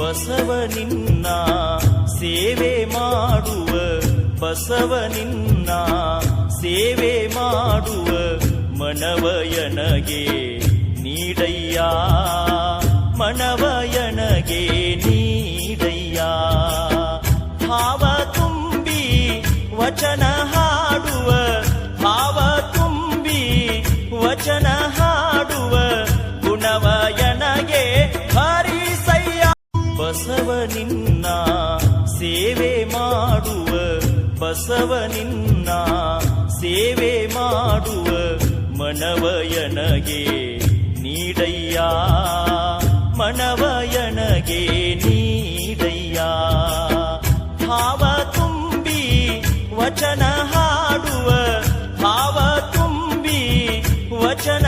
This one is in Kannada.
ಬಸವನಿನ್ನ ಸೇವೆ ಮಾಡುವ ಬಸವನಿನ್ನ ಸೇವೆ ಮಾಡುವ ಮನವಯನಗೆ ನೀಡಯ್ಯ. ಮನವಯನಗೆ ನೀಡಯ್ಯ. ಭಾವ ತುಂಬಿ ವಚನ ಹಾಡುವ, ಭಾವ ತುಂಬಿ ವಚನ ಬಸವ ನಿನ್ನ ಸೇವೆ ಮಾಡುವ ಬಸವ ನಿನ್ನ ಸೇವೆ ಮಾಡುವ ಮನವಯನಗೆ ನೀಡಯ್ಯ. ಮನವಯನಗೆ ನೀಡಯ್ಯ. ಭಾವ ತುಂಬಿ ವಚನ ಹಾಡುವ, ಭಾವ ತುಂಬಿ ವಚನ